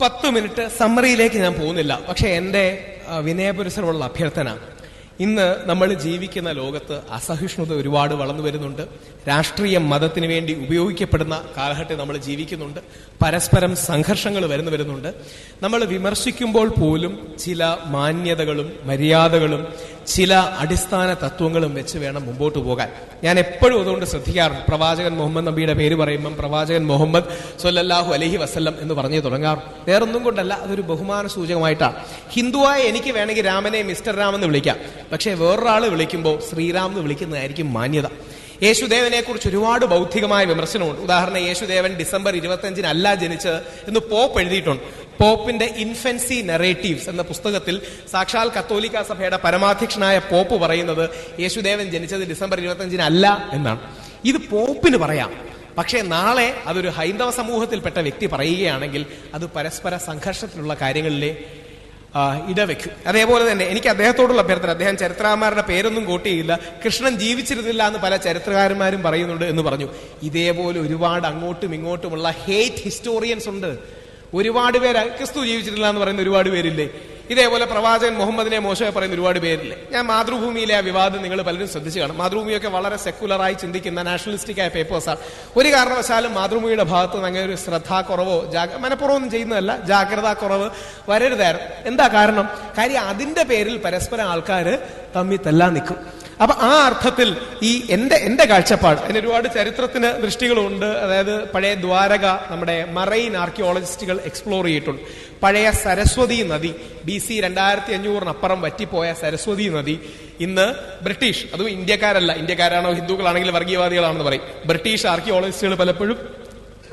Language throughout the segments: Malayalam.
പത്ത് മിനിറ്റ് സമ്മറിയിലേക്ക് ഞാൻ പോകുന്നില്ല. പക്ഷെ എന്റെ ആ, വിനയപുരസരമുള്ള അഭ്യർത്ഥന. ഇന്ന് നമ്മൾ ജീവിക്കുന്ന ലോകത്ത് അസഹിഷ്ണുത ഒരുപാട് വളർന്നു വരുന്നുണ്ട്. രാഷ്ട്രീയം മതത്തിന് വേണ്ടി ഉപയോഗിക്കപ്പെടുന്ന കാലഘട്ടം നമ്മൾ ജീവിക്കുന്നുണ്ട്. പരസ്പരം സംഘർഷങ്ങൾ വരുന്നു വരുന്നുണ്ട്. നമ്മൾ വിമർശിക്കുമ്പോൾ പോലും ചില മാന്യതകളും മര്യാദകളും ചില അടിസ്ഥാന തത്വങ്ങളും വെച്ച് വേണം മുമ്പോട്ട് പോകാൻ. ഞാൻ എപ്പോഴും അതുകൊണ്ട് ശ്രദ്ധിക്കാറുണ്ട്. പ്രവാചകൻ മുഹമ്മദ് നബിയുടെ പേര് പറയുമ്പം പ്രവാചകൻ മുഹമ്മദ് സൊല്ലാഹു അലഹി വസ്ല്ലം എന്ന് പറഞ്ഞു തുടങ്ങാറ് വേറൊന്നും കൊണ്ടല്ല അതൊരു ബഹുമാന സൂചകമായിട്ടാണ്. ഹിന്ദുവായ എനിക്ക് വേണമെങ്കിൽ രാമനെ മിസ്റ്റർ രാം എന്ന് വിളിക്കാം. പക്ഷേ വേറൊരാൾ വിളിക്കുമ്പോൾ ശ്രീറാം എന്ന് വിളിക്കുന്നതായിരിക്കും മാന്യത. യേശുദേവനെ കുറിച്ച് ഒരുപാട് ബൗദ്ധികമായ വിമർശനമുണ്ട്. ഉദാഹരണം യേശുദേവൻ ഡിസംബർ ഇരുപത്തിയഞ്ചിനല്ല ജനിച്ചത് എന്ന് പോപ്പ് എഴുതിയിട്ടുണ്ട് പോപ്പിന്റെ ഇൻഫൻസി നെറേറ്റീവ്സ് എന്ന പുസ്തകത്തിൽ സാക്ഷാൽ കത്തോലിക്ക സഭയുടെ പരമാധ്യക്ഷനായ പോപ്പ് പറയുന്നത് യേശുദേവൻ ജനിച്ചത് ഡിസംബർ ഇരുപത്തഞ്ചിന് അല്ല എന്നാണ്. ഇത് പോപ്പിന് പറയാം. പക്ഷേ നാളെ അതൊരു ഹൈന്ദവ സമൂഹത്തിൽപ്പെട്ട വ്യക്തി പറയുകയാണെങ്കിൽ അത് പരസ്പര സംഘർഷത്തിലുള്ള കാര്യങ്ങളിലെ ഇടവെക്കും. അതേപോലെ തന്നെ എനിക്ക് അദ്ദേഹത്തോടുള്ള അഭ്യർത്ഥന അദ്ദേഹം ചരിത്രകാരന്മാരുടെ പേരൊന്നും കോട്ട് ചെയ്യില്ല കൃഷ്ണൻ ജീവിച്ചിരുന്നില്ല എന്ന് പല ചരിത്രകാരന്മാരും പറയുന്നുണ്ട് എന്ന് പറഞ്ഞു. ഇതേപോലെ ഒരുപാട് അങ്ങോട്ടും ഇങ്ങോട്ടുമുള്ള ഹേറ്റ് ഹിസ്റ്റോറിയൻസ് ഉണ്ട്. ഒരുപാട് പേര് ക്രിസ്തു ജീവിച്ചിട്ടില്ല എന്ന് പറയുന്ന ഒരുപാട് പേരില്ലേ? ഇതേപോലെ പ്രവാചകൻ മുഹമ്മദിനെ മോശമായി പറയുന്ന ഒരുപാട് പേരില്ലേ? ഞാൻ മാതൃഭൂമിയിലെ ആ വിവാദം നിങ്ങൾ പലരും ശ്രദ്ധിച്ചു കാണും. മാതൃഭൂമിയൊക്കെ വളരെ സെക്കുലറായി ചിന്തിക്കുന്ന നാഷണലിസ്റ്റിക് ആയ പേപ്പേഴ്സാണ് ഒരു കാരണവശാലും മാതൃഭൂമിയുടെ ഭാഗത്ത് നിന്ന് അങ്ങനെ ഒരു ശ്രദ്ധാക്കുറവോ ജാഗ മനഃപൂർവം ചെയ്യുന്നതല്ല ജാഗ്രതാ കുറവ് വരരുതായിരുന്നു. എന്താ കാരണം? കാര്യം അതിന്റെ പേരിൽ പരസ്പരം ആൾക്കാർ തമ്മിൽ തല്ലാൻ നിൽക്കും. അപ്പൊ ആ അർത്ഥത്തിൽ ഈ എന്റെ എന്റെ കാഴ്ചപ്പാട് അതിന് ഒരുപാട് ചരിത്രത്തിന് ദൃഷ്ടികളുണ്ട്. അതായത് പഴയ ദ്വാരക നമ്മുടെ മറൈൻ ആർക്കിയോളജിസ്റ്റുകൾ എക്സ്പ്ലോർ ചെയ്തിട്ടുണ്ട്. പഴയ സരസ്വതി നദി ബി സി രണ്ടായിരത്തി അഞ്ഞൂറിനപ്പുറം വറ്റിപ്പോയ സരസ്വതി നദി ഇന്ന് ബ്രിട്ടീഷ് അതും ഇന്ത്യക്കാരല്ല. ഇന്ത്യക്കാരാണോ ഹിന്ദുക്കളാണെങ്കിൽ വർഗീയവാദികളാണെന്ന് പറയും. ബ്രിട്ടീഷ് ആർക്കിയോളജിസ്റ്റുകൾ പലപ്പോഴും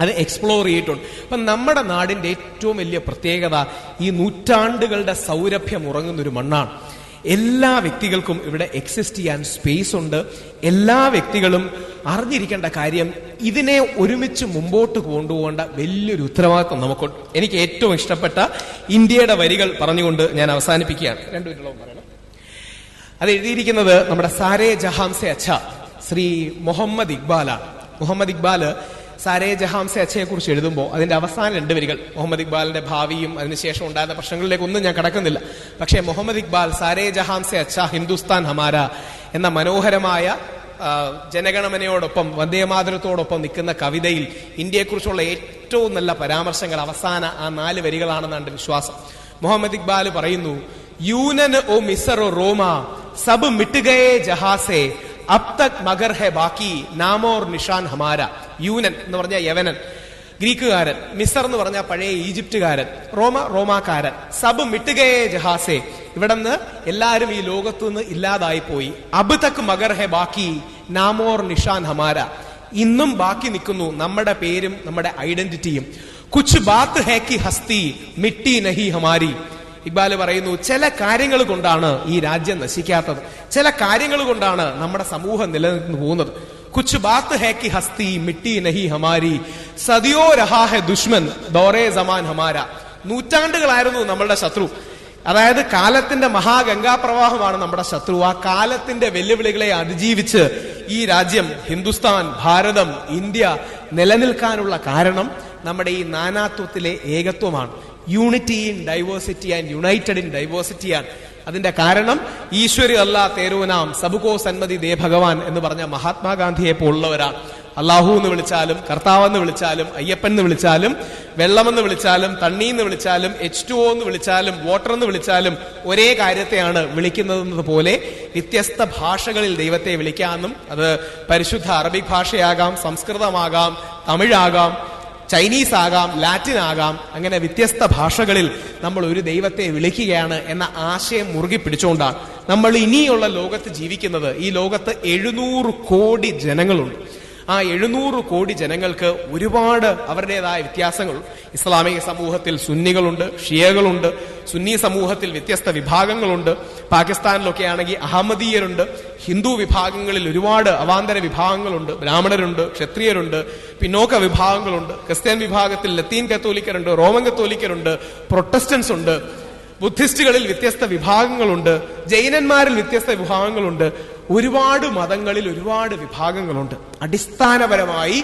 അത് എക്സ്പ്ലോർ ചെയ്തിട്ടുണ്ട്. അപ്പൊ നമ്മുടെ നാടിന്റെ ഏറ്റവും വലിയ പ്രത്യേകത ഈ നൂറ്റാണ്ടുകളുടെ സൗരഭ്യം ഉറങ്ങുന്ന ഒരു മണ്ണാണ്. എല്ലാ വ്യക്തികൾക്കും ഇവിടെ എക്സിസ്റ്റ് ചെയ്യാൻ സ്പേസ് ഉണ്ട്. എല്ലാ വ്യക്തികളും അറിഞ്ഞിരിക്കേണ്ട കാര്യം ഇതിനെ ഒരുമിച്ച് മുമ്പോട്ട് കൊണ്ടുപോകേണ്ട വലിയൊരു ഉത്തരവാദിത്വം നമുക്കുണ്ട്. എനിക്ക് ഏറ്റവും ഇഷ്ടപ്പെട്ട ഇന്ത്യയുടെ വരികൾ പറഞ്ഞുകൊണ്ട് ഞാൻ അവസാനിപ്പിക്കുകയാണ്. രണ്ടുപേരുള്ള പറയണം. അത് എഴുതിയിരിക്കുന്നത് നമ്മുടെ സാരേ ജഹാംസെ അച്ഛ ശ്രീ മുഹമ്മദ് ഇക്ബാലാണ്. മുഹമ്മദ് ഇക്ബാൽ സാരേ ജഹാംസെ അച്ഛയെ കുറിച്ച് എഴുതുമ്പോൾ അതിന്റെ അവസാന രണ്ട് വരികൾ. മുഹമ്മദ് ഇക്ബാലിന്റെ ഭാവിയും അതിനുശേഷം ഉണ്ടായിരുന്ന പ്രശ്നങ്ങളിലേക്ക് ഒന്നും ഞാൻ കടക്കുന്നില്ല. പക്ഷേ മുഹമ്മദ് ഇക്ബാൽ സാരേ ജഹാംസെ അച്ഛ ഹിന്ദുസ്ഥാൻ ഹമാര എന്ന മനോഹരമായ ജനഗണമനയോടൊപ്പം വന്ദേമാതരത്തോടൊപ്പം നിൽക്കുന്ന കവിതയിൽ ഇന്ത്യയെക്കുറിച്ചുള്ള ഏറ്റവും നല്ല പരാമർശങ്ങൾ അവസാന ആ നാല് വരികളാണെന്നാണ് വിശ്വാസം. മുഹമ്മദ് ഇക്ബാൽ പറയുന്നു യൂനൻ ഓ മിസർ ഓ റോമ സബ് മിട്ടുകയെ ജഹാസെ അബ് തക് മഗർ ഹെ ബാക്കി നാമോർ നിഷാൻ ഹമാര യൂനൻ എന്ന് പറഞ്ഞ യവനൻ ഗ്രീക്കുകാരൻ മിസർ എന്ന് പറഞ്ഞ പഴയ ഈജിപ്തുകാരൻ റോമ റോമാക്കാരൻ സബ് മിട്ടുകയെ ജഹാസെ. ഇവിടുന്ന് എല്ലാവരും ഈ ലോകത്തു നിന്ന് ഇല്ലാതായി പോയി അബ് തക് മഗർ ഹെ ബാക്കി നാമോർ നിഷാൻ ഹമാര. ഇന്നും ബാക്കി നിൽക്കുന്നു നമ്മുടെ പേരും നമ്മുടെ ഐഡന്റിറ്റിയും. കുച്ച് ബാത്ത് ഹേ ഹസ്തി മിട്ടി നഹി ഹമാരി. ഇക്ബാൽ പറയുന്നു ചില കാര്യങ്ങൾ കൊണ്ടാണ് ഈ രാജ്യം നശിക്കാത്തത്. ചില കാര്യങ്ങൾ കൊണ്ടാണ് നമ്മുടെ സമൂഹം നിലനിന്ന് പോകുന്നത്. കുച്ച് ബാത്ത് ഹേ കി ഹസ്തി മിട്ടി നഹി ഹമാരി സദിയോ രഹാ ഹെ ദുഷ്മൻ ദോറേ സമാൻ ഹമാര. നൂറ്റാണ്ടുകളായിരുന്നു നമ്മളുടെ ശത്രു. അതായത് കാലത്തിന്റെ മഹാഗംഗാപ്രവാഹമാണ് നമ്മുടെ ശത്രു. ആ കാലത്തിന്റെ വെല്ലുവിളികളെ അതിജീവിച്ച് ഈ രാജ്യം ഹിന്ദുസ്ഥാൻ ഭാരതം ഇന്ത്യ നിലനിൽക്കാനുള്ള കാരണം നമ്മുടെ ഈ നാനാത്വത്തിലെ ഏകത്വമാണ്. Unity in diversity and united in ഡൈവേഴ്സിറ്റിയാണ് അതിന്റെ കാരണം ഈശ്വരി അല്ലാ തേരുവനാം സബുകോ സന്മതി ദേ ഭഗവാൻ എന്ന് പറഞ്ഞ മഹാത്മാഗാന്ധിയെ പോലുള്ളവരാണ്. അള്ളാഹു എന്ന് വിളിച്ചാലും കർത്താവ് എന്ന് വിളിച്ചാലും അയ്യപ്പൻ എന്ന് വിളിച്ചാലും വെള്ളമെന്ന് വിളിച്ചാലും തണ്ണി എന്ന് വിളിച്ചാലും എച്ച് ടു ഒ എന്ന് വിളിച്ചാലും വാട്ടർ എന്ന് വിളിച്ചാലും ഒരേ കാര്യത്തെയാണ് വിളിക്കുന്നത് പോലെ വ്യത്യസ്ത ഭാഷകളിൽ ദൈവത്തെ വിളിക്കാമെന്നും അത് പരിശുദ്ധ അറബിക് ഭാഷയാകാം സംസ്കൃതമാകാം തമിഴാകാം ചൈനീസ് ആകാം ലാറ്റിൻ ആകാം അങ്ങനെ വ്യത്യസ്ത ഭാഷകളിൽ നമ്മൾ ഒരു ദൈവത്തെ വിളിക്കുകയാണ് എന്ന ആശയം മുറുകി പിടിച്ചുകൊണ്ടാണ്. നമ്മൾ ഇനിയുള്ള ലോകത്ത് ജീവിക്കുന്നത് ഈ ലോകത്ത് എഴുന്നൂറ് കോടി ജനങ്ങളുണ്ട്. ആ എഴുന്നൂറ് കോടി ജനങ്ങൾക്ക് ഒരുപാട് അവരുടേതായ വ്യത്യാസങ്ങൾ ഇസ്ലാമിക സമൂഹത്തിൽ സുന്നികളുണ്ട് ഷിയകളുണ്ട് സുന്നി സമൂഹത്തിൽ വ്യത്യസ്ത വിഭാഗങ്ങളുണ്ട്. പാകിസ്ഥാനിലൊക്കെ ആണെങ്കിൽ അഹമ്മദീയരുണ്ട്. ഹിന്ദു വിഭാഗങ്ങളിൽ ഒരുപാട് അവാന്തര വിഭാഗങ്ങളുണ്ട്. ബ്രാഹ്മണരുണ്ട് ക്ഷത്രിയരുണ്ട് പിന്നോക്ക വിഭാഗങ്ങളുണ്ട്. ക്രിസ്ത്യൻ വിഭാഗത്തിൽ ലത്തീൻ കത്തോലിക്കരുണ്ട് റോമൻ കത്തോലിക്കരുണ്ട് പ്രൊട്ടസ്റ്റൻസ് ഉണ്ട്. ബുദ്ധിസ്റ്റുകളിൽ വ്യത്യസ്ത വിഭാഗങ്ങളുണ്ട്. ജൈനന്മാരിൽ വ്യത്യസ്ത വിഭാഗങ്ങളുണ്ട്. ഒരുപാട് മതങ്ങളിൽ ഒരുപാട് വിഭാഗങ്ങളുണ്ട്. അടിസ്ഥാനപരമായി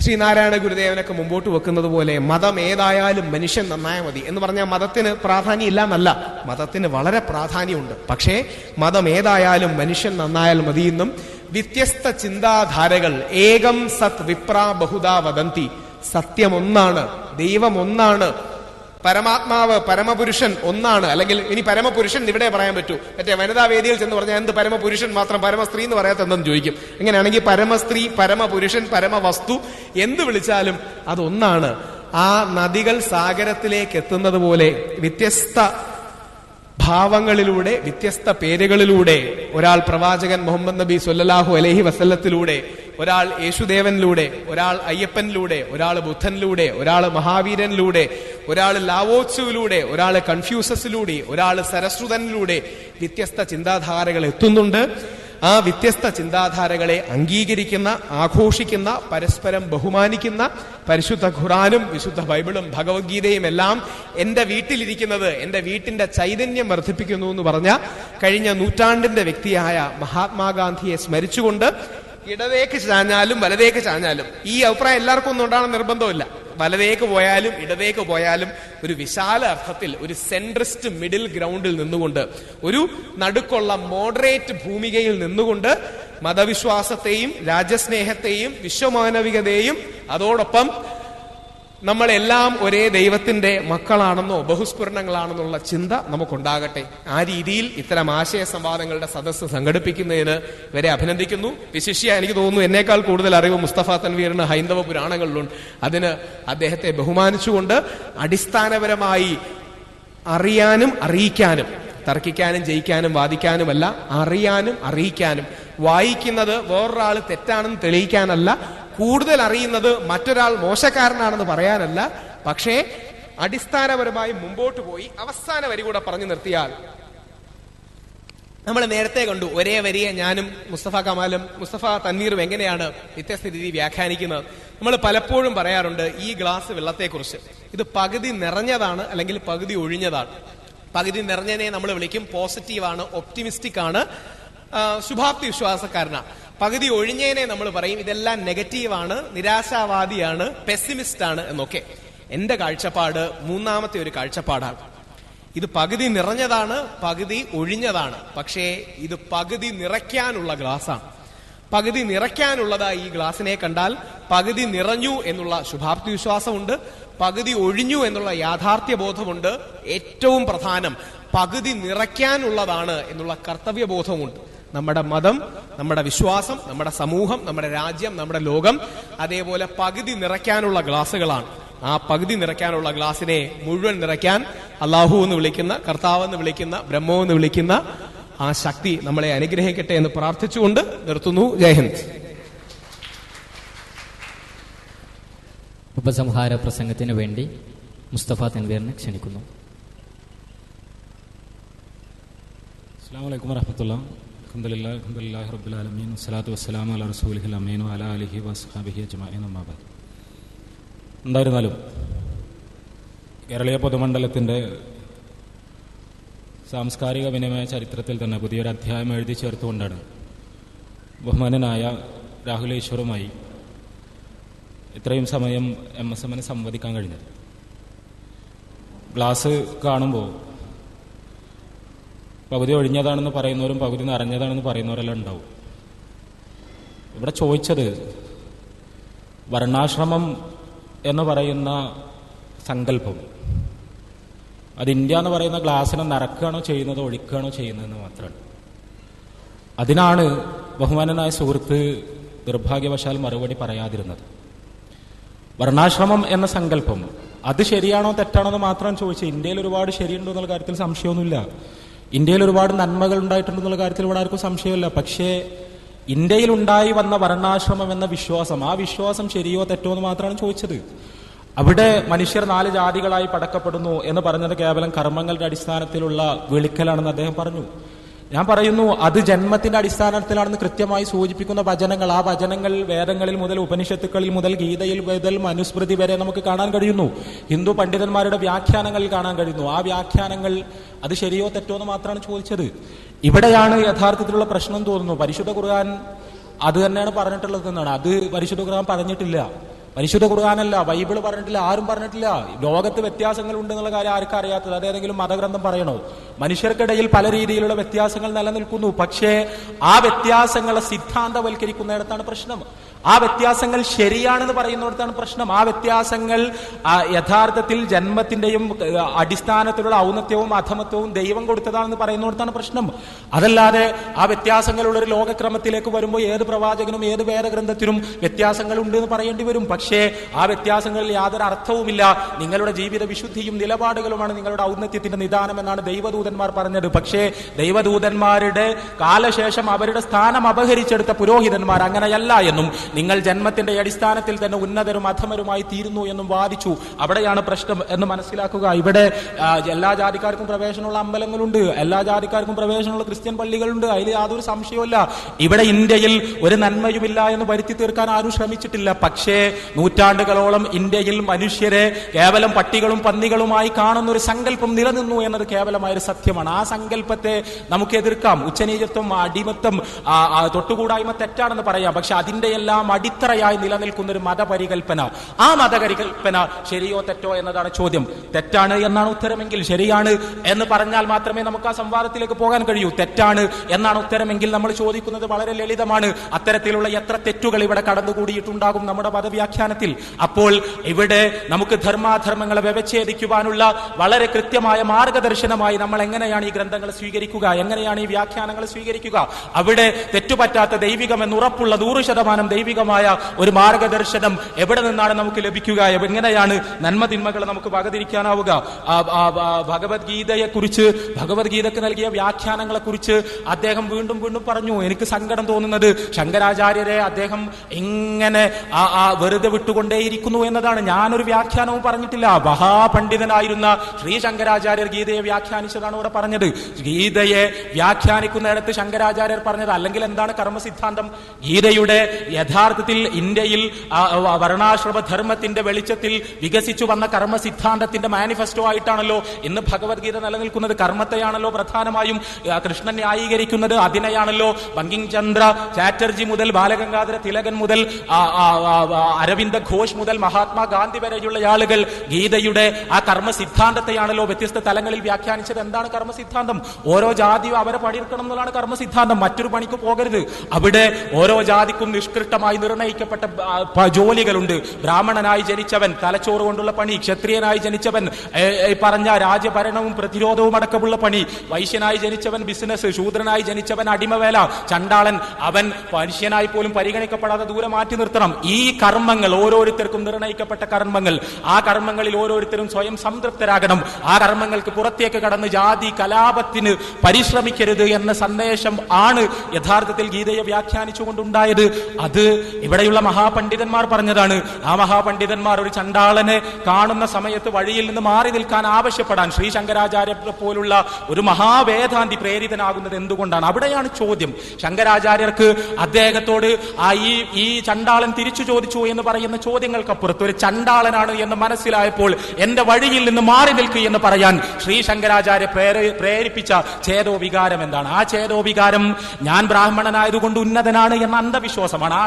ശ്രീനാരായണ ഗുരുദേവനൊക്കെ മുമ്പോട്ട് വെക്കുന്നത് പോലെ മതം ഏതായാലും മനുഷ്യൻ നന്നായ മതി. എന്ന് പറഞ്ഞാൽ മതത്തിന് പ്രാധാന്യം ഇല്ല എന്നല്ല മതത്തിന് വളരെ പ്രാധാന്യമുണ്ട്. പക്ഷേ മതം ഏതായാലും മനുഷ്യൻ നന്നായാൽ മതി എന്നും വ്യത്യസ്ത ചിന്താധാരകൾ ഏകം സത് വിപ്ര ബഹുദാ വദന്തി. സത്യം ഒന്നാണ് ദൈവം ഒന്നാണ് പരമാത്മാവ് പരമപുരുഷൻ ഒന്നാണ്. അല്ലെങ്കിൽ ഇനി പരമപുരുഷൻ ഇവിടെ പറയാൻ പറ്റൂ. മറ്റേ വനിതാ വേദിയിൽ ചെന്ന് പറഞ്ഞാൽ എന്ത് പരമപുരുഷൻ മാത്രം പരമസ്ത്രീ എന്ന് പറയാത്തെന്തെന്ന് ചോദിക്കും? എങ്ങനെയാണെങ്കിൽ പരമസ്ത്രീ പരമപുരുഷൻ പരമവസ്തു എന്ത് വിളിച്ചാലും അതൊന്നാണ്. ആ നദികൾ സാഗരത്തിലേക്ക് എത്തുന്നത് പോലെ വ്യത്യസ്ത ഭാവങ്ങളിലൂടെ വ്യത്യസ്ത പേരുകളിലൂടെ ഒരാൾ പ്രവാചകൻ മുഹമ്മദ് നബി സൊല്ലാഹു അലഹി വസല്ലത്തിലൂടെ ഒരാൾ യേശുദേവനിലൂടെ ഒരാൾ അയ്യപ്പനിലൂടെ ഒരാൾ ബുദ്ധനിലൂടെ ഒരാൾ മഹാവീരനിലൂടെ ഒരാൾ ലാവോത്സുവിലൂടെ ഒരാൾ കൺഫ്യൂസസിലൂടെ ഒരാൾ സരസ്വതനിലൂടെ വ്യത്യസ്ത ചിന്താധാരകൾ എത്തുന്നുണ്ട്. ആ വ്യത്യസ്ത ചിന്താധാരകളെ അംഗീകരിക്കുന്ന ആഘോഷിക്കുന്ന പരസ്പരം ബഹുമാനിക്കുന്ന പരിശുദ്ധ ഖുറാനും വിശുദ്ധ ബൈബിളും ഭഗവത്ഗീതയും എല്ലാം എന്റെ വീട്ടിലിരിക്കുന്നത് എന്റെ വീട്ടിന്റെ ചൈതന്യം വർദ്ധിപ്പിക്കുന്നു എന്ന് പറഞ്ഞ കഴിഞ്ഞ നൂറ്റാണ്ടിന്റെ വ്യക്തിയായ മഹാത്മാഗാന്ധിയെ സ്മരിച്ചുകൊണ്ട് ഇടവേക്ക് ചാഞ്ഞാലും വലതേക്ക് ചാഞ്ഞാലും ഈ അഭിപ്രായം എല്ലാവർക്കും ഒന്നും ഉണ്ടാകണം നിർബന്ധമില്ല വലതേക്ക് പോയാലും ഇടതേക്ക് പോയാലും ഒരു വിശാല അർത്ഥത്തിൽ ഒരു സെൻട്രിസ്റ്റ് മിഡിൽ ഗ്രൗണ്ടിൽ നിന്നുകൊണ്ട് ഒരു നടുക്കുള്ള മോഡറേറ്റ് ഭൂമികയിൽ നിന്നുകൊണ്ട് മതവിശ്വാസത്തെയും രാജ്യസ്നേഹത്തെയും വിശ്വമാനവികതയെയും അതോടൊപ്പം നമ്മളെല്ലാം ഒരേ ദൈവത്തിന്റെ മക്കളാണെന്നോ ബഹുസ്ഫുരണങ്ങളാണെന്നുള്ള ചിന്ത നമുക്കുണ്ടാകട്ടെ. ആ രീതിയിൽ ഇത്തരം ആശയ സംവാദങ്ങളുടെ സദസ്സ് സംഘടിപ്പിക്കുന്നതിന് വരെ അഭിനന്ദിക്കുന്നു. വിശിഷ്യ എനിക്ക് തോന്നുന്നു എന്നേക്കാൾ കൂടുതൽ അറിവ് മുസ്തഫ തൻവീറിന് ഹൈന്ദവ പുരാണങ്ങളിലുണ്ട്. അതിന് അദ്ദേഹത്തെ ബഹുമാനിച്ചുകൊണ്ട് അടിസ്ഥാനപരമായി അറിയാനും അറിയിക്കാനും തർക്കിക്കാനും ജയിക്കാനും വാദിക്കാനുമല്ല അറിയാനും അറിയിക്കാനും. വായിക്കുന്നത് വേറൊരാൾ തെറ്റാണെന്ന് തെളിയിക്കാനല്ല കൂടുതൽ അറിയുന്നത് മറ്റൊരാൾ മോശക്കാരനാണെന്ന് പറയാനല്ല. പക്ഷേ അടിസ്ഥാനപരമായി മുമ്പോട്ട് പോയി അവസാന വരി കൂടെ പറഞ്ഞു നിർത്തിയാൽ നമ്മൾ നേരത്തെ കണ്ടു ഒരേ വരിയെ ഞാനും മുസ്തഫ കമാലും മുസ്തഫ തന്നീറും എങ്ങനെയാണ് വ്യത്യസ്ത രീതി വ്യാഖ്യാനിക്കുന്നത്. നമ്മൾ പലപ്പോഴും പറയാറുണ്ട് ഈ ഗ്ലാസ് വെള്ളത്തെക്കുറിച്ച്. ഇത് പകുതി നിറഞ്ഞതാണ് അല്ലെങ്കിൽ പകുതി ഒഴിഞ്ഞതാണ്. പകുതി നിറഞ്ഞതിനെ നമ്മൾ വിളിക്കും പോസിറ്റീവാണ് ഒപ്റ്റിമിസ്റ്റിക് ആണ് ശുഭാപ്തി വിശ്വാസക്കാരനാണ് പകുതി ഒഴിഞ്ഞേനെ നമ്മൾ പറയും. ഇതെല്ലാം നെഗറ്റീവാണ് നിരാശാവാദിയാണ് പെസിമിസ്റ്റ് ആണ് എന്നൊക്കെ. എന്റെ കാഴ്ചപ്പാട് മൂന്നാമത്തെ ഒരു കാഴ്ചപ്പാടാണ്. ഇത് പകുതി നിറഞ്ഞതാണ് പകുതി ഒഴിഞ്ഞതാണ്. പക്ഷേ ഇത് പകുതി നിറയ്ക്കാനുള്ള ഗ്ലാസ്സാണ്. പകുതി നിറയ്ക്കാനുള്ളതായി ഈ ഗ്ലാസിനെ കണ്ടാൽ പകുതി നിറഞ്ഞു എന്നുള്ള ശുഭാപ്തി വിശ്വാസമുണ്ട് പകുതി ഒഴിഞ്ഞു എന്നുള്ള യാഥാർത്ഥ്യ ബോധമുണ്ട് ഏറ്റവും പ്രധാനം പകുതി നിറയ്ക്കാനുള്ളതാണ് എന്നുള്ള കർത്തവ്യബോധമുണ്ട്. നമ്മുടെ മതം നമ്മുടെ വിശ്വാസം നമ്മുടെ സമൂഹം നമ്മുടെ രാജ്യം നമ്മുടെ ലോകം അതേപോലെ പകുതി നിറയ്ക്കാനുള്ള ഗ്ലാസുകളാണ്. ആ പകുതി നിറയ്ക്കാനുള്ള ഗ്ലാസിനെ മുഴുവൻ നിറയ്ക്കാൻ അള്ളാഹു എന്ന് വിളിക്കുന്ന കർത്താവ് എന്ന് വിളിക്കുന്ന ബ്രഹ്മോ എന്ന് വിളിക്കുന്ന ആ ശക്തി നമ്മളെ അനുഗ്രഹിക്കട്ടെ എന്ന് പ്രാർത്ഥിച്ചുകൊണ്ട് നിർത്തുന്നു. ജയഹിന്ദ് ഉപസംഹാര പ്രസംഗത്തിന് വേണ്ടി മുസ്തഫ തൻവീറിനെ ക്ഷണിക്കുന്നു. അസ്സാം വലൈക്കും വരഹമത്തുള്ള അലിഹി വസ്ഹാബിഹി എന്തായിരുന്നാലും കേരളീയ പൊതുമണ്ഡലത്തിന്റെ സാംസ്കാരിക വിനിമയ ചരിത്രത്തിൽ തന്നെ പുതിയൊരു അധ്യായം എഴുതി ചേർത്തുകൊണ്ടാണ് ബഹുമാനനായ രാഹുൽ ഈശ്വറുമായി ഇത്രയും സമയം എം എസ് എമ്മിന് സംവദിക്കാൻ കഴിഞ്ഞത്. ഗ്ലാസ് കാണുമ്പോൾ പകുതി ഒഴിഞ്ഞതാണെന്ന് പറയുന്നവരും പകുതി നിറഞ്ഞതാണെന്ന് പറയുന്നവരെല്ലാം ഉണ്ടാവും. ഇവിടെ ചോദിച്ചത് വർണാശ്രമം എന്ന് പറയുന്ന സങ്കല്പം. അത് ഇന്ത്യ എന്ന് പറയുന്ന ഗ്ലാസ്സിനെ നിറക്കുകയാണോ ചെയ്യുന്നത് ഒഴിക്കുകയാണോ ചെയ്യുന്നതെന്ന് മാത്രമാണ്. അതിനാണ് ബഹുമാനനായ സുഹൃത്ത് നിർഭാഗ്യവശാൽ മറുപടി പറയാതിരുന്നത്. വർണാശ്രമം എന്ന സങ്കല്പം അത് ശരിയാണോ തെറ്റാണോ എന്ന് മാത്രം ചോദിച്ചു ഇന്ത്യയിൽ ഒരുപാട് ശരിയുണ്ടോ എന്നുള്ള കാര്യത്തിൽ സംശയമൊന്നുമില്ല. ഇന്ത്യയിൽ ഒരുപാട് നന്മകൾ ഉണ്ടായിട്ടുണ്ടെന്നുള്ള കാര്യത്തിൽ ഇവിടെ ആർക്കും സംശയമില്ല. പക്ഷേ ഇന്ത്യയിൽ ഉണ്ടായി വന്ന വർണാശ്രമം എന്ന വിശ്വാസം ആ വിശ്വാസം ശരിയോ തെറ്റോ എന്ന് മാത്രമാണ് ചോദിച്ചത്. അവിടെ മനുഷ്യർ നാല് ജാതികളായി പടക്കപ്പെടുന്നു എന്ന് പറഞ്ഞത് കേവലം കർമ്മങ്ങളുടെ അടിസ്ഥാനത്തിലുള്ള വിളിക്കലാണെന്ന് അദ്ദേഹം പറഞ്ഞു. ഞാൻ പറയുന്നു അത് ജന്മത്തിന്റെ അടിസ്ഥാനത്തിലാണെന്ന് കൃത്യമായി സൂചിപ്പിക്കുന്ന വചനങ്ങൾ. ആ വചനങ്ങൾ വേദങ്ങളിൽ മുതൽ ഉപനിഷത്തുക്കളിൽ മുതൽ ഗീതയിൽ മുതൽ മനുസ്മൃതി വരെ നമുക്ക് കാണാൻ കഴിയുന്നു. ഹിന്ദു പണ്ഡിതന്മാരുടെ വ്യാഖ്യാനങ്ങൾ കാണാൻ കഴിയുന്നു. ആ വ്യാഖ്യാനങ്ങൾ അത് ശരിയോ തെറ്റോ എന്ന് മാത്രമാണ് ചോദിച്ചത്. ഇവിടെയാണ് യഥാർത്ഥത്തിലുള്ള പ്രശ്നം തോന്നുന്നു. പരിശുദ്ധ ഖുർആൻ അത് തന്നെയാണ് പറഞ്ഞിട്ടുള്ളത് എന്നാണ് അത് പരിശുദ്ധ ഖുർആൻ പറഞ്ഞിട്ടില്ല. പരിശുദ്ധ ഖുർആാനല്ല ബൈബിൾ പറഞ്ഞിട്ടില്ല ആരും പറഞ്ഞിട്ടില്ല. ലോകത്ത് വ്യത്യാസങ്ങൾ ഉണ്ട് എന്നുള്ള കാര്യം ആർക്കും അറിയാത്തത്. അതേതെങ്കിലും മതഗ്രന്ഥം പറയണോ? മനുഷ്യർക്കിടയിൽ പല രീതിയിലുള്ള വ്യത്യാസങ്ങൾ നിലനിൽക്കുന്നു. പക്ഷേ ആ വ്യത്യാസങ്ങളെ സിദ്ധാന്തവൽക്കരിക്കുന്നിടത്താണ് പ്രശ്നം. ആ വ്യത്യാസങ്ങൾ ശരിയാണെന്ന് പറയുന്നിടത്താണ് പ്രശ്നം. ആ വ്യത്യാസങ്ങൾ യഥാർത്ഥത്തിൽ ജന്മത്തിന്റെയും അടിസ്ഥാനത്തിലുള്ള ഔന്നത്യവും അധമത്വവും ദൈവം കൊടുത്തതാണെന്ന് പറയുന്നിടത്താണ് പ്രശ്നം. അതല്ലാതെ ആ വ്യത്യാസങ്ങളുള്ള ഒരു ലോകക്രമത്തിലേക്ക് വരുമ്പോൾ ഏത് പ്രവാചകനും ഏത് വേദഗ്രന്ഥത്തിനും വ്യത്യാസങ്ങൾ ഉണ്ട് എന്ന് പറയേണ്ടി വരും. പക്ഷേ ആ വ്യത്യാസങ്ങളിൽ യാതൊരു അർത്ഥവുമില്ല. നിങ്ങളുടെ ജീവിത വിശുദ്ധിയും നിലപാടുകളുമാണ് നിങ്ങളുടെ ഔന്നത്യത്തിന്റെ നിദാനം എന്നാണ് ദൈവദൂതന്മാർ പറഞ്ഞത്. പക്ഷേ ദൈവദൂതന്മാരുടെ കാലശേഷം അവരുടെ സ്ഥാനം അപഹരിച്ചെടുത്ത പുരോഹിതന്മാർ അങ്ങനെയല്ല എന്നും നിങ്ങൾ ജന്മത്തിന്റെ അടിസ്ഥാനത്തിൽ തന്നെ ഉന്നതരും അധമരുമായി തീരുന്നു എന്നും വാദിച്ചു. അവിടെയാണ് പ്രശ്നം എന്ന് മനസ്സിലാക്കുക. ഇവിടെ എല്ലാ ജാതിക്കാർക്കും പ്രവേശനമുള്ള അമ്പലങ്ങളുണ്ട്. എല്ലാ ജാതിക്കാർക്കും പ്രവേശനമുള്ള ക്രിസ്ത്യൻ പള്ളികളുണ്ട്. അതിൽ യാതൊരു സംശയവുമില്ല. ഇവിടെ ഇന്ത്യയിൽ ഒരു നന്മയുമില്ല എന്ന് വരുത്തി തീർക്കാൻ ആരും ശ്രമിച്ചിട്ടില്ല. പക്ഷേ നൂറ്റാണ്ടുകളോളം ഇന്ത്യയിൽ മനുഷ്യരെ കേവലം പട്ടികളും പന്നികളുമായി കാണുന്ന ഒരു സങ്കല്പം നിലനിന്നു എന്നത് കേവലമായ ഒരു സത്യമാണ്. ആ സങ്കല്പത്തെ നമുക്ക് എതിർക്കാം. ഉച്ചനീചത്വം അടിമത്തം തൊട്ടുകൂടായ്മ തെറ്റാണെന്ന് പറയാം. പക്ഷെ അതിന്റെ അടിത്തറയായി നിലനിൽക്കുന്ന ഒരു മതപരികൽപ്പന. ആ മതപരികൽപ്പന ശരിയോ തെറ്റോ എന്നതാണ് ചോദ്യം. തെറ്റാണ് എന്നാണ് ഉത്തരമെങ്കിൽ ശരിയാണ് എന്ന് പറഞ്ഞാൽ മാത്രമേ നമുക്ക് ആ സംവാദത്തിലേക്ക് പോകാൻ കഴിയൂ. തെറ്റാണ് എന്നാണ് ഉത്തരമെങ്കിൽ നമ്മൾ ചോദിക്കുന്നത് വളരെ ലളിതമാണ്. അത്തരത്തിലുള്ള എത്ര തെറ്റുകൾ ഇവിടെ കടന്നുകൂടിയിട്ടുണ്ടാകും നമ്മുടെ മതവ്യാഖ്യാനത്തിൽ. അപ്പോൾ ഇവിടെ നമുക്ക് ധർമാധർമ്മങ്ങളെ വ്യവച്ഛേദിക്കുവാനുള്ള വളരെ കൃത്യമായ മാർഗദർശനമായി നമ്മൾ എങ്ങനെയാണ് ഈ ഗ്രന്ഥങ്ങൾ സ്വീകരിക്കുക എങ്ങനെയാണ് ഈ വ്യാഖ്യാനങ്ങൾ സ്വീകരിക്കുക? അവിടെ തെറ്റുപറ്റാത്ത ദൈവികം എന്ന് ഉറപ്പുള്ള നൂറ് ശതമാനം ദൈവികമായ ഒരു മാർഗദർശനം എവിടെ നിന്നാണ് നമുക്ക് ലഭിക്കുക? എങ്ങനെയാണ് നന്മ തിന്മകളെ നമുക്ക് വകതിരിക്കാനാവുക? ഭഗവത്ഗീതയെ കുറിച്ച് ഭഗവത്ഗീതക്ക് നൽകിയ വ്യാഖ്യാനങ്ങളെ കുറിച്ച് അദ്ദേഹം വീണ്ടും വീണ്ടും പറഞ്ഞു. എനിക്ക് സങ്കടം തോന്നുന്നത് ശങ്കരാചാര്യരെ അദ്ദേഹം എങ്ങനെ വെറുതെ വിട്ടുകൊണ്ടേയിരിക്കുന്നു എന്നതാണ്. ഞാനൊരു വ്യാഖ്യാനവും പറഞ്ഞിട്ടില്ല. മഹാപണ്ഡിതനായിരുന്ന ശ്രീ ശങ്കരാചാര്യർ ഗീതയെ വ്യാഖ്യാനിച്ചതാണ് ഇവിടെ പറഞ്ഞത്. ഗീതയെ വ്യാഖ്യാനിക്കുന്നിടത്ത് ശങ്കരാചാര്യർ പറഞ്ഞത് അല്ലെങ്കിൽ എന്താണ് കർമ്മസിദ്ധാന്തം? ഗീതയുടെ യഥാർത്ഥത്തിൽ ഇന്ത്യയിൽ വർണാശ്രമ ധർമ്മത്തിന്റെ വെളിച്ചത്തിൽ വികസിച്ചു വന്ന കർമ്മ സിദ്ധാന്തത്തിന്റെ മാനിഫെസ്റ്റോ ആയിട്ടാണല്ലോ ഇന്ന് ഭഗവത്ഗീത നിലനിൽക്കുന്നത്. കർമ്മത്തെയാണല്ലോ പ്രധാനമായും കൃഷ്ണൻ ന്യായീകരിക്കുന്നത്. അതിനെയാണല്ലോ ബങ്കിങ് ചന്ദ്ര ചാറ്റർജി മുതൽ ബാലഗംഗാധര തിലകൻ മുതൽ അരവിന്ദ ഘോഷ് മുതൽ മഹാത്മാഗാന്ധി വരെയുള്ള ആളുകൾ ഗീതയുടെ ആ കർമ്മ സിദ്ധാന്തത്തെയാണല്ലോ വ്യത്യസ്ത തലങ്ങളിൽ വ്യാഖ്യാനിച്ചത്. എന്താണ് കർമ്മ സിദ്ധാന്തം ഓരോ ജാതിയും അവരെ പണിയെടുക്കണം എന്നുള്ളതാണ് കർമ്മ സിദ്ധാന്തം മറ്റൊരു പണിക്ക് പോകരുത്. അവിടെ ഓരോ ജാതിക്കും നിഷ്കൃഷ്ടമായി നിർണയിക്കപ്പെട്ട ജോലികളുണ്ട്. ബ്രാഹ്മണനായി ജനിച്ചവൻ തലച്ചോറ് കൊണ്ടുള്ള പണി ക്ഷത്രിയനായി ജനിച്ചവൻ പറഞ്ഞ രാജ്യഭരണവും പ്രതിരോധവും അടക്കമുള്ള പണി വൈശ്യനായി ജനിച്ചവൻ ബിസിനസ് ശൂദ്രനായി ജനിച്ചവൻ അടിമവേല ചണ്ടാളൻ അവൻ മനുഷ്യനായി പോലും പരിഗണിക്കപ്പെടാതെ ദൂരെ മാറ്റി നിർത്തണം. ഈ കർമ്മങ്ങൾ ഓരോരുത്തർക്കും നിർണയിക്കപ്പെട്ട കർമ്മങ്ങൾ. ആ കർമ്മങ്ങളിൽ ഓരോരുത്തരും സ്വയം സംതൃപ്തരാകണം. ആ കർമ്മങ്ങൾക്ക് പുറത്തേക്ക് കടന്ന് ജാതി കലാപത്തിന് പരിശ്രമിക്കരുത് എന്ന സന്ദേശം ആണ് യഥാർത്ഥത്തിൽ ഗീതയെ വ്യാഖ്യാനിച്ചുകൊണ്ടുണ്ടായത്. അത് ഇവിടെയുള്ള മഹാപണ്ഡിതന്മാർ പറഞ്ഞതാണ് ആ മഹാപണ്ഡിതന്മാർ ഒരു ചണ്ടാളനെ കാണുന്ന സമയത്ത് വഴിയിൽ നിന്ന് മാറി നിൽക്കാൻ ആവശ്യപ്പെടാൻ ശ്രീ ശങ്കരാചാര്യ പോലുള്ള ഒരു മഹാവേദാന്തി പ്രേരിതനാകുന്നത് എന്തുകൊണ്ടാണ്? അവിടെയാണ് ചോദ്യം. ശങ്കരാചാര്യർക്ക് അദ്ദേഹത്തോട് ആ ഈ ഈ ചണ്ടാളൻ തിരിച്ചു ചോദിച്ചു എന്ന് പറയുന്ന ചോദ്യങ്ങൾക്കപ്പുറത്ത് ഒരു ചണ്ടാളനാണ് എന്ന് മനസ്സിലായപ്പോൾ എന്റെ വഴിയിൽ നിന്ന് മാറി നിൽക്കുക എന്ന് പറയാൻ ശ്രീ ശങ്കരാചാര്യ പ്രേരിപ്പിച്ച ചേതോ വികാരം എന്താണ്? ആ ചേതോ വികാരം ഞാൻ ബ്രാഹ്മണനായതുകൊണ്ട് ഉന്നതനാണ് എന്ന അന്ധവിശ്വാസമാണ്. ആ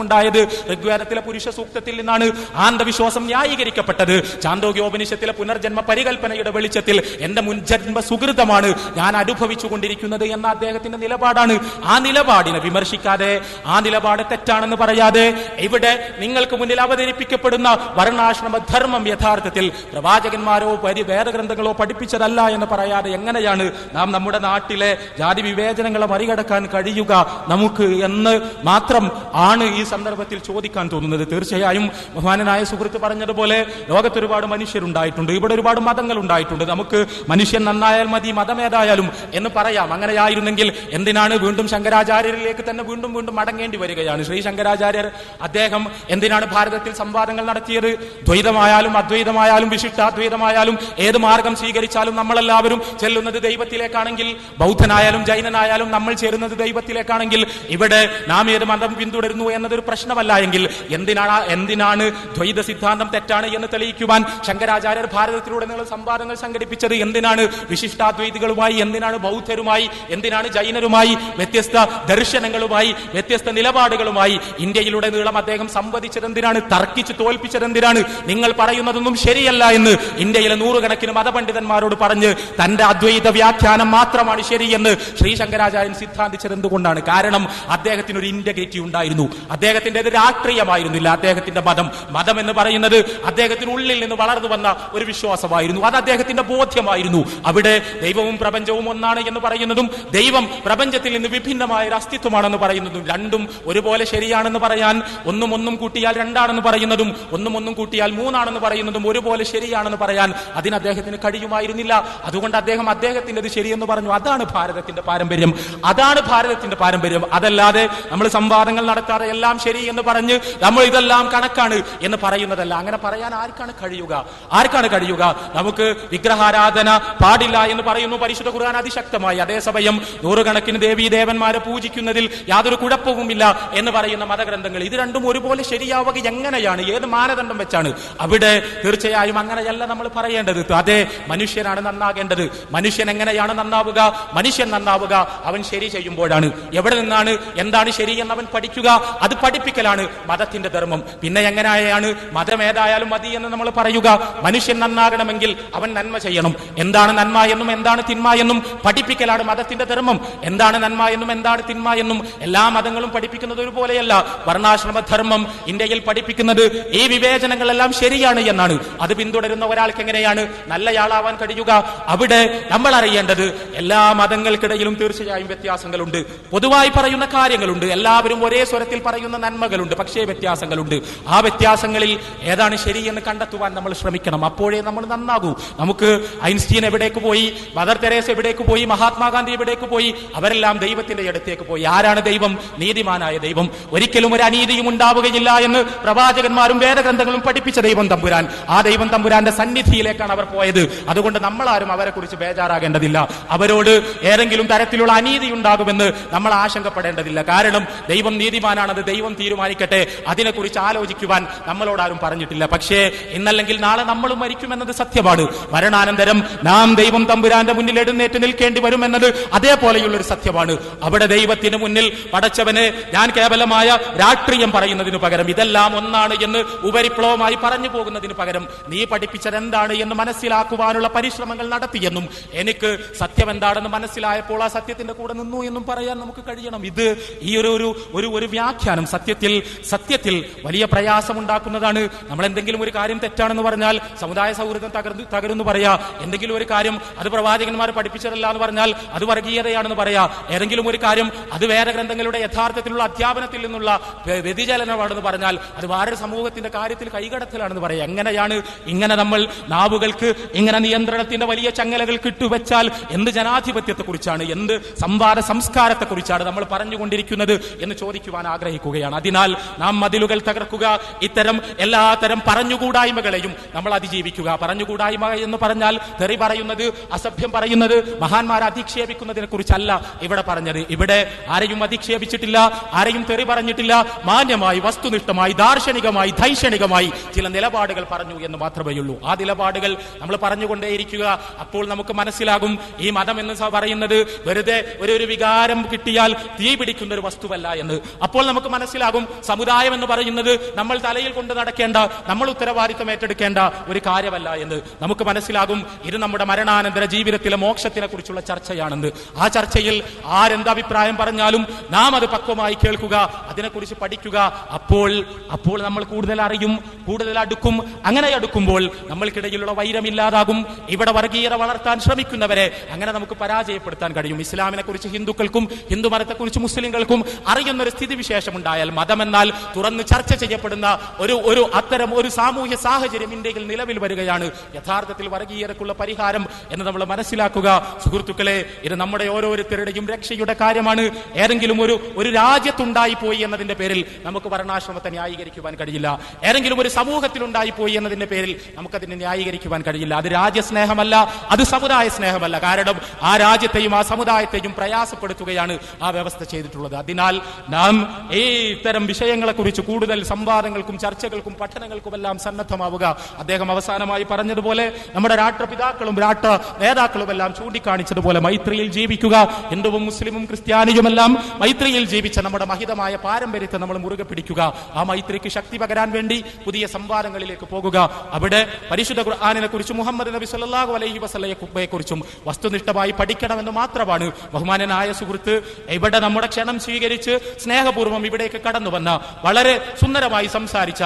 ഉണ്ടായത് ഋഗ്വേദത്തിലെ പുരുഷ സൂക്തത്തിൽ നിന്നാണ് ആ അന്ധവിശ്വാസം ന്യായീകരിക്കപ്പെട്ടത്. ചാന്തോഗ്യോപനിഷത്തിലെ പുനർജന്മ പരികൽപ്പനയുടെ വെളിച്ചത്തിൽ എന്റെ മുൻജന്മ സുഹൃതമാണ് ഞാൻ അനുഭവിച്ചുകൊണ്ടിരിക്കുന്നത് എന്ന അദ്ദേഹത്തിന്റെ നിലപാടാണ്. ആ നിലപാടിനെ വിമർശിക്കാതെ ആ നിലപാട് തെറ്റാണെന്ന് പറയാതെ ഇവിടെ നിങ്ങൾക്ക് മുന്നിൽ അവതരിപ്പിക്കപ്പെടുന്ന വർണാശ്രമ ധർമ്മം യഥാർത്ഥത്തിൽ പ്രവാചകന്മാരോ പരി വേദഗ്രന്ഥങ്ങളോ പഠിപ്പിച്ചതല്ല എന്ന് പറയാതെ എങ്ങനെയാണ് നാം നമ്മുടെ നാട്ടിലെ ജാതി വിവേചനങ്ങളെ മറികടക്കാൻ കഴിയുക നമുക്ക് എന്ന് മാത്രം ആണ് ഈ സന്ദർഭത്തിൽ ചോദിക്കാൻ തോന്നുന്നത്. തീർച്ചയായും ബഹുമാനനായ സുഹൃത്ത് പറഞ്ഞതുപോലെ ലോകത്ത് ഒരുപാട് മനുഷ്യരുണ്ടായിട്ടുണ്ട്. ഇവിടെ ഒരുപാട് മതങ്ങൾ ഉണ്ടായിട്ടുണ്ട്. നമുക്ക് മനുഷ്യൻ നന്നായാൽ മതി മതമേതായാലും എന്ന് പറയാം. അങ്ങനെയായിരുന്നെങ്കിൽ എന്തിനാണ് വീണ്ടും ശങ്കരാചാര്യരിലേക്ക് തന്നെ വീണ്ടും വീണ്ടും മടങ്ങേണ്ടി വരികയാണ്? ശ്രീ ശങ്കരാചാര്യർ അദ്ദേഹം എന്തിനാണ് ഭാരതത്തിൽ സംവാദങ്ങൾ നടത്തിയത്? ദ്വൈതമായാലും അദ്വൈതമായാലും വിശിഷ്ടാദ്വൈതമായാലും ഏത് മാർഗം സ്വീകരിച്ചാലും നമ്മളെല്ലാവരും ചെല്ലുന്നത് ദൈവത്തിലേക്കാണെങ്കിൽ ബൗദ്ധനായാലും ജൈനനായാലും നമ്മൾ ചേരുന്നത് ദൈവത്തിലേക്കാണെങ്കിൽ ഇവിടെ നാം ഏത് മതം പിന്തുടരുന്നു വരുന്നു എന്നതൊരു പ്രശ്നമല്ല എങ്കിൽ എന്തിനാണ് എന്തിനാണ് ദ്വൈത സിദ്ധാന്തം തെറ്റാണ് എന്ന് തെളിയിക്കുവാൻ ശങ്കരാചാര്യർ ഭാരതത്തിലൂടെ നിങ്ങൾ സംവാദങ്ങൾ സംഘടിപ്പിച്ചത്? എന്തിനാണ് വിശിഷ്ടാദ്വൈതികളുമായി എന്തിനാണ് ബൗദ്ധരുമായി എന്തിനാണ് ജൈനരുമായി വ്യത്യസ്ത ദർശനങ്ങളുമായി വ്യത്യസ്ത നിലപാടുകളുമായി ഇന്ത്യയിലൂടെ നീളം അദ്ദേഹം സംവദിച്ചത് എന്തിനാണ്? തർക്കിച്ച് തോൽപ്പിച്ചത് എന്തിനാണ്? നിങ്ങൾ പറയുന്നതൊന്നും ശരിയല്ല എന്ന് ഇന്ത്യയിലെ നൂറുകണക്കിന് മതപണ്ഡിതന്മാരോട് പറഞ്ഞ് തന്റെ അദ്വൈത വ്യാഖ്യാനം മാത്രമാണ് ശരിയെന്ന് ശ്രീ ശങ്കരാചാര്യൻ സിദ്ധാന്തിച്ചത് എന്തുകൊണ്ടാണ്? കാരണം അദ്ദേഹത്തിന് ഒരു ഇന്റഗ്രിറ്റി ഉണ്ടായിരുന്നു. അദ്ദേഹത്തിന്റെ രാഷ്ട്രീയമായിരുന്നില്ല. അദ്ദേഹത്തിന്റെ മതം. മതം എന്ന് പറയുന്നത് അദ്ദേഹത്തിന് ഉള്ളിൽ നിന്ന് വളർന്നു വന്ന ഒരു വിശ്വാസമായിരുന്നു. അത് അദ്ദേഹത്തിന്റെ ബോധ്യമായിരുന്നു. അവിടെ ദൈവവും പ്രപഞ്ചവും ഒന്നാണ് എന്ന് പറയുന്നതും ദൈവം പ്രപഞ്ചത്തിൽ നിന്ന് വിഭിന്നമായ ഒരു അസ്തിത്വമാണെന്ന് പറയുന്നതും രണ്ടും ഒരുപോലെ ശരിയാണെന്ന് പറയാൻ ഒന്നും ഒന്നും കൂട്ടിയാൽ രണ്ടാണെന്ന് പറയുന്നതും ഒന്നും ഒന്നും കൂട്ടിയാൽ മൂന്നാണെന്ന് പറയുന്നതും ഒരുപോലെ ശരിയാണെന്ന് പറയാൻ അതിന് അദ്ദേഹത്തിന് കഴിയുമായിരുന്നില്ല. അതുകൊണ്ട് അദ്ദേഹം അദ്ദേഹത്തിന്റെത് ശരിയെന്ന് പറഞ്ഞു. അതാണ് ഭാരതത്തിന്റെ പാരമ്പര്യം. അതാണ് ഭാരതത്തിന്റെ പാരമ്പര്യം. അതല്ലാതെ നമ്മൾ സംവാദങ്ങൾ നടത്താതെ എല്ലാം ശരി എന്ന് പറഞ്ഞ് നമ്മൾ ഇതെല്ലാം കണക്കാണ് എന്ന് പറയുന്നതല്ല. അങ്ങനെ പറയാൻ ആർക്കാണ് കഴിയുക? ആർക്കാണ് കഴിയുക? നമുക്ക് വിഗ്രഹാരാധന പാടില്ല എന്ന് പറയുന്നു പരിശുദ്ധ ഖുർആൻ അതിശക്തമായി. അതേസമയം നൂറുകണക്കിന് ദേവീ ദേവന്മാരെ പൂജിക്കുന്നതിൽ യാതൊരു കുഴപ്പവുമില്ല എന്ന് പറയുന്ന മതഗ്രന്ഥങ്ങൾ. ഇത് രണ്ടും ഒരുപോലെ ശരിയാവുക എങ്ങനെയാണ്? ഏത് മാനദണ്ഡം വെച്ചാണ്? അവിടെ തീർച്ചയായും അങ്ങനെയല്ല നമ്മൾ പറയേണ്ടത്. അതെ മനുഷ്യനാണ് നന്നാകേണ്ടത്. മനുഷ്യൻ എങ്ങനെയാണ് നന്നാവുക? മനുഷ്യൻ നന്നാവുക. അവൻ ശരി ചെയ്യുമ്പോഴാണ്. എവിടെ നിന്നാണ്? എന്താണ് ശരി എന്ന് അവൻ പഠിക്കുക? അത് പഠിപ്പിക്കലാണ് മതത്തിന്റെ ധർമ്മം. പിന്നെ എങ്ങനെയാണ് മതമേതായാലും മതി എന്ന് നമ്മൾ പറയുക. മനുഷ്യൻ നന്നാകണമെങ്കിൽ അവൻ നന്മ ചെയ്യണം. എന്താണ് നന്മ എന്നും എന്താണ് തിന്മ എന്നും പഠിപ്പിക്കലാണ് മതത്തിന്റെ ധർമ്മം. എന്താണ് നന്മ എന്നും എന്താണ് തിന്മ എന്നും എല്ലാ മതങ്ങളും പഠിപ്പിക്കുന്നത് ഒരുപോലെയല്ല. വർണാശ്രമ ധർമ്മം ഇന്ത്യയിൽ പഠിപ്പിക്കുന്നത് ഈ വിവേചനങ്ങളെല്ലാം ശരിയാണ് എന്നാണ്. അത് പിന്തുടരുന്ന ഒരാൾക്ക് എങ്ങനെയാണ്? നല്ലയാളാവാൻ കഴിയുക. അവിടെ നമ്മൾ അറിയേണ്ടത് എല്ലാ മതങ്ങൾക്കിടയിലും തീർച്ചയായും വ്യത്യാസങ്ങളുണ്ട്. പൊതുവായി പറയുന്ന കാര്യങ്ങളുണ്ട്. എല്ലാവരും ഒരേ സ്വരത്തിൽ പറയുന്ന നന്മകളുണ്ട് പക്ഷേ വ്യത്യാസങ്ങളുണ്ട്. ആ വ്യത്യാസങ്ങളിൽ ഏതാണ് ശരി എന്ന് കണ്ടെത്തുവാൻ നമ്മൾ ശ്രമിക്കണം. അപ്പോഴേ നമ്മൾ നന്നാകൂ. നമുക്ക് ഐൻസ്റ്റീൻ എവിടേക്ക് പോയി മദർ തെരേസ് എവിടേക്ക് പോയി മഹാത്മാഗാന്ധി എവിടേക്ക് പോയി അവരെല്ലാം ദൈവത്തിന്റെ അടുത്തേക്ക് പോയി. ആരാണ് ദൈവം? നീതിമാനായ ദൈവം. ഒരിക്കലും ഒരു അനീതിയും ഉണ്ടാവുകയില്ല എന്ന് പ്രവാചകന്മാരും വേദഗ്രന്ഥങ്ങളും പഠിപ്പിച്ച ദൈവം തമ്പുരാൻ. ആ ദൈവം തമ്പുരാന്റെ സന്നിധിയിലേക്കാണ് അവർ പോയത്. അതുകൊണ്ട് നമ്മളാരും അവരെ കുറിച്ച് ബേജാറാകേണ്ടതില്ല. അവരോട് ഏതെങ്കിലും തരത്തിലുള്ള അനീതി ഉണ്ടാകുമെന്ന് നമ്മൾ ആശങ്കപ്പെടേണ്ടതില്ല. കാരണം ദൈവം നീതിമാനാണത് ദൈവം തീരുമാനിക്കട്ടെ. അതിനെക്കുറിച്ച് ആലോചിക്കുവാൻ നമ്മളോടാരും പറഞ്ഞിട്ടില്ല. പക്ഷേ ഇന്നല്ലെങ്കിൽ നാളെ നമ്മളും മരിക്കുമെന്നത് സത്യമാണ്. മരണാനന്തരം നാം ദൈവം തമ്പുരാന്റെ മുന്നിൽ എഴുന്നേറ്റ് നിൽക്കേണ്ടി വരുമെന്നത് അതേപോലെയുള്ള ഒരു സത്യമാണ്. അവിടെ ദൈവത്തിന് മുന്നിൽ പടച്ചവന് ഞാൻ കേവലമായ രാഷ്ട്രീയം പറയുന്നതിന് പകരം ഇതെല്ലാം ഒന്നാണ് എന്ന് ഉപരിപ്ലവമായി പറഞ്ഞു പോകുന്നതിന് പകരം നീ പഠിപ്പിച്ചത് എന്താണ് എന്ന് മനസ്സിലാക്കുവാനുള്ള പരിശ്രമങ്ങൾ നടത്തിയെന്നും എനിക്ക് സത്യം എന്താണെന്ന് മനസ്സിലായപ്പോൾ ആ സത്യത്തിന്റെ കൂടെ നിന്നു എന്നും പറയാൻ നമുക്ക് കഴിയണം. ഇത് ഈ ഒരു ഒരു ഒരു ഒരു വ്യാഖ്യാനം സത്യത്തിൽ സത്യത്തിൽ വലിയ പ്രയാസം ഉണ്ടാക്കുന്നതാണ് നമ്മൾ എന്തെങ്കിലും ഒരു കാര്യം തെറ്റാണെന്ന് പറഞ്ഞാൽ സമുദായ സൗഹൃദം തകർന്നു തകരുന്നു പറയാ. എന്തെങ്കിലും ഒരു കാര്യം അത് പ്രവാചകന്മാർ പഠിപ്പിച്ചതല്ല എന്ന് പറഞ്ഞാൽ അത് വർഗീയതയാണെന്ന് പറയാ. ഏതെങ്കിലും ഒരു കാര്യം അത് വേറെ ഗ്രന്ഥങ്ങളുടെ യഥാർത്ഥത്തിലുള്ള അധ്യാപനത്തിൽ നിന്നുള്ള വ്യ- വ്യതിചലനമാണെന്ന് പറഞ്ഞാൽ അത് വേറെ സമൂഹത്തിന്റെ കാര്യത്തിൽ കൈകടത്തലാണെന്ന് പറയാം. എങ്ങനെയാണ് ഇങ്ങനെ നമ്മൾ നാവുകൾക്ക് ഇങ്ങനെ നിയന്ത്രണത്തിന്റെ വലിയ ചങ്ങലകൾ കിട്ടുവെച്ചാൽ എന്ത് ജനാധിപത്യത്തെക്കുറിച്ചാണ് എന്ത് സംവാദ സംസ്കാരത്തെക്കുറിച്ചാണ് നമ്മൾ പറഞ്ഞുകൊണ്ടിരിക്കുന്നത് എന്ന് ചോദിക്കുവാൻ ആഗ്രഹിക്കുകയാണ്. അതിനാൽ നാം മതിലുകൾ തകർക്കുക ഇത്തരം എല്ലാ തരം പറഞ്ഞുകൂടായ്മകളെയും നമ്മൾ അതിജീവിക്കുക. പറഞ്ഞുകൂടായ്മ എന്ന് പറഞ്ഞാൽ തെറി പറയുന്നത് അസഭ്യം പറയുന്നത് മഹാന്മാരെ അധിക്ഷേപിക്കുന്നതിനെ കുറിച്ചല്ല ഇവിടെ പറഞ്ഞത്. ഇവിടെ ആരെയും അധിക്ഷേപിച്ചിട്ടില്ല ആരെയും തെറി പറഞ്ഞിട്ടില്ല. മാന്യമായി വസ്തുനിഷ്ഠമായി ദാർശനികമായി ധൈക്ഷണികമായി ചില നിലപാടുകൾ പറഞ്ഞു എന്ന് മാത്രമേ ഉള്ളൂ. ആ നിലപാടുകൾ നമ്മൾ പറഞ്ഞുകൊണ്ടേയിരിക്കുക. അപ്പോൾ നമുക്ക് മനസ്സിലാകും ഈ മതം എന്ന് പറയുന്നത് വെറുതെ ഒരു ഒരു വികാരം കിട്ടിയാൽ തീ പിടിക്കുന്ന ഒരു വസ്തുവല്ല എന്ന്. അപ്പോൾ നമുക്ക് മനസ്സിലാകും. സമുദായം എന്ന് പറയുന്നത് നമ്മൾ തലയിൽ കൊണ്ട് നടക്കേണ്ട നമ്മൾ ഉത്തരവാദിത്തം ഏറ്റെടുക്കേണ്ട ഒരു കാര്യമല്ല എന്ന്. നമുക്ക് മനസ്സിലാകും ഇത് നമ്മുടെ മരണാനന്തര ജീവിതത്തിലെ മോക്ഷത്തിനെ കുറിച്ചുള്ള ചർച്ചയാണെന്ന്. ആ ചർച്ചയിൽ ആരെന്താഭിപ്രായം പറഞ്ഞാലും നാം അത് പക്വമായി കേൾക്കുക അതിനെക്കുറിച്ച് പഠിക്കുക. അപ്പോൾ അപ്പോൾ നമ്മൾ കൂടുതൽ അറിയും കൂടുതൽ അടുക്കും. അങ്ങനെ അടുക്കുമ്പോൾ നമ്മൾക്കിടയിലുള്ള വൈരമില്ലാതാകും ഇവിടെ വർഗീയത വളർത്താൻ ശ്രമിക്കുന്നവരെ അങ്ങനെ നമുക്ക് പരാജയപ്പെടുത്താൻ കഴിയും. ഇസ്ലാമിനെ കുറിച്ച് ഹിന്ദുക്കൾക്കും ഹിന്ദു മതത്തെക്കുറിച്ച് മുസ്ലിങ്ങൾക്കും അറിയുന്ന ഒരു സ്ഥിതിവിശേഷം ഉണ്ടായാൽ മതമെന്നാൽ തുറന്ന് ചർച്ച ചെയ്യപ്പെടുന്ന ഒരു ഒരു അത്തരം ഒരു സാമൂഹ്യ സാഹചര്യം ഇന്ത്യയിൽ നിലവിൽ വരികയാണ്. യഥാർത്ഥത്തിൽ വർഗീയതക്കുള്ള പരിഹാരം എന്ന് നമ്മൾ മനസ്സിലാക്കുക. സുഹൃത്തുക്കളെ ഇത് നമ്മുടെ ഓരോരുത്തരുടെയും രക്ഷയുടെ കാര്യമാണ്. ഏതെങ്കിലും ഒരു ഒരു രാജ്യത്തുണ്ടായി പോയി എന്നതിന്റെ പേരിൽ നമുക്ക് വർണാശ്രമത്തെ ന്യായീകരിക്കുവാൻ കഴിയില്ല. ഏതെങ്കിലും ഒരു സമൂഹത്തിൽ ഉണ്ടായി പോയി എന്നതിന്റെ പേരിൽ നമുക്കതിനെ ന്യായീകരിക്കുവാൻ കഴിയില്ല. അത് രാജ്യസ്നേഹമല്ല അത് സമുദായ സ്നേഹമല്ല. കാരണം ആ രാജ്യത്തെയും ആ സമുദായത്തെയും പ്രയാസപ്പെടുത്തുകയാണ് ആ വ്യവസ്ഥ ചെയ്തിട്ടുള്ളത്. അതിനാൽ നാം ഈ ഇത്തരം വിഷയങ്ങളെ കുറിച്ച് കൂടുതൽ സംവാദങ്ങൾക്കും ചർച്ചകൾക്കും പഠനങ്ങൾക്കുമെല്ലാം സന്നദ്ധമാവുക. അദ്ദേഹം അവസാനമായി പറഞ്ഞതുപോലെ നമ്മുടെ രാഷ്ട്രപിതാക്കളും രാഷ്ട്ര നേതാക്കളും എല്ലാം ചൂണ്ടിക്കാണിച്ചതുപോലെ മൈത്രിയിൽ ജീവിക്കുക. ഹിന്ദുവും മുസ്ലിമും ക്രിസ്ത്യാനിയുമെല്ലാം മൈത്രിയിൽ ജീവിച്ച നമ്മുടെ മഹിതമായ പാരമ്പര്യത്തെ നമ്മൾ മുറുകെ പിടിക്കുക. ആ മൈത്രിക്ക് ശക്തി പകരാൻ വേണ്ടി പുതിയ സംവാദങ്ങളിലേക്ക് പോകുക. അവിടെ പരിശുദ്ധ ഖുർആാനിനെ കുറിച്ച് മുഹമ്മദ് നബി സല്ലാഹു അലൈഹി വസല്ലയെ കുറിച്ചും വസ്തുനിഷ്ഠമായി പഠിക്കണമെന്ന് മാത്രമാണ് ബഹുമാനനായ സുഹൃത്ത്. ഇവിടെ നമ്മുടെ ക്ഷണം സ്വീകരിച്ച് സ്നേഹപൂർവം ഇവിടേക്ക് കടന്നു വന്ന വളരെ സുന്ദരമായി സംസാരിച്ച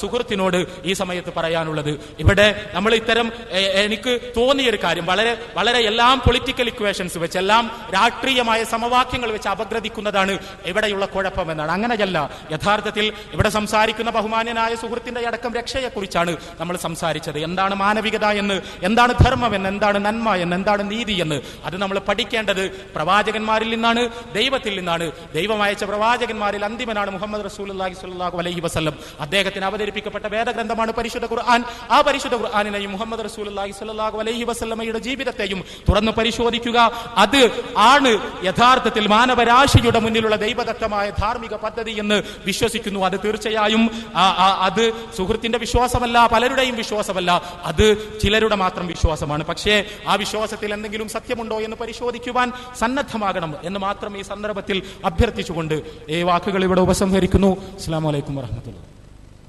സുഹൃത്തിനോട് ഈ സമയത്ത് പറയാനുള്ളത്. ഇവിടെ നമ്മൾ ഇത്തരം എനിക്ക് തോന്നിയൊരു കാര്യം. വളരെ വളരെ എല്ലാം പൊളിറ്റിക്കൽ ഇക്വേഷൻസ് വെച്ച് എല്ലാം രാഷ്ട്രീയമായ സമവാക്യങ്ങൾ വെച്ച് അപഗ്രഥിക്കുന്നതാണ് ഇവിടെയുള്ള കുഴപ്പം എന്നാണ് അങ്ങനെയല്ല യഥാർത്ഥത്തിൽ ഇവിടെ സംസാരിക്കുന്ന ബഹുമാന്യനായ സുഹൃത്തിന്റെ അടക്കം രക്ഷയെക്കുറിച്ചാണ് നമ്മൾ സംസാരിച്ചത്. എന്താണ് മാനവികത എന്ന് എന്താണ് ധർമ്മം എന്ന് എന്താണ് നന്മ എന്ന് എന്താണ് നീതി എന്ന് അത് നമ്മൾ പഠിക്കേണ്ടത് പ്രവാചകന്മാരിൽ നിന്നാണ് ദൈവത്തിൽ നിന്നാണ്. ദൈവം അയച്ച പ്രവാചകന്മാരിൽ അന്തിമനാണ് മുഹമ്മദ് റസൂലുള്ളാഹി സ്വല്ലല്ലാഹു അലൈഹി വസ്ലം അദ്ദേഹത്തിന് അവതരിപ്പിക്കപ്പെട്ട വേദഗ്രന്ഥമാണ് പരിശുദ്ധ ഖുർആൻ. ആ പരിശുദ്ധ ഖുർആാനിനെയും മുഹമ്മദ് റസൂലുള്ളാഹി സ്വല്ലല്ലാഹു അലൈഹി വസ്ലമയുടെ ജീവിതത്തെയും തുറന്നു പരിശോധിക്കുക. അത് ആണ് യഥാർത്ഥത്തിൽ മാനവരാശിയുടെ മുന്നിലുള്ള ദൈവദത്തമായ ധാർമ്മിക പദ്ധതി എന്ന് വിശ്വസിക്കുന്നു. അത് തീർച്ചയായും അത് സുഹൃത്തിന്റെ വിശ്വാസമല്ല പലരുടെയും വിശ്വാസമല്ല. അത് ചിലരുടെ മാത്രം വിശ്വാസമാണ്. പക്ഷേ ആ വിശ്വാസത്തിൽ എന്തെങ്കിലും സത്യമുണ്ടോ എന്ന് പരിശോധിക്കുവാൻ സന്നദ്ധമാകണം എന്ന് മാത്രം ഈ സന്ദർഭത്തിൽ അഭ്യർത്ഥിച്ചുകൊണ്ട് വാക്കുകൾ ഇവിടെ ഉപസംഹരിക്കുന്നു. അസ്സാം വലൈക്കും വാഹമത്തുള്ള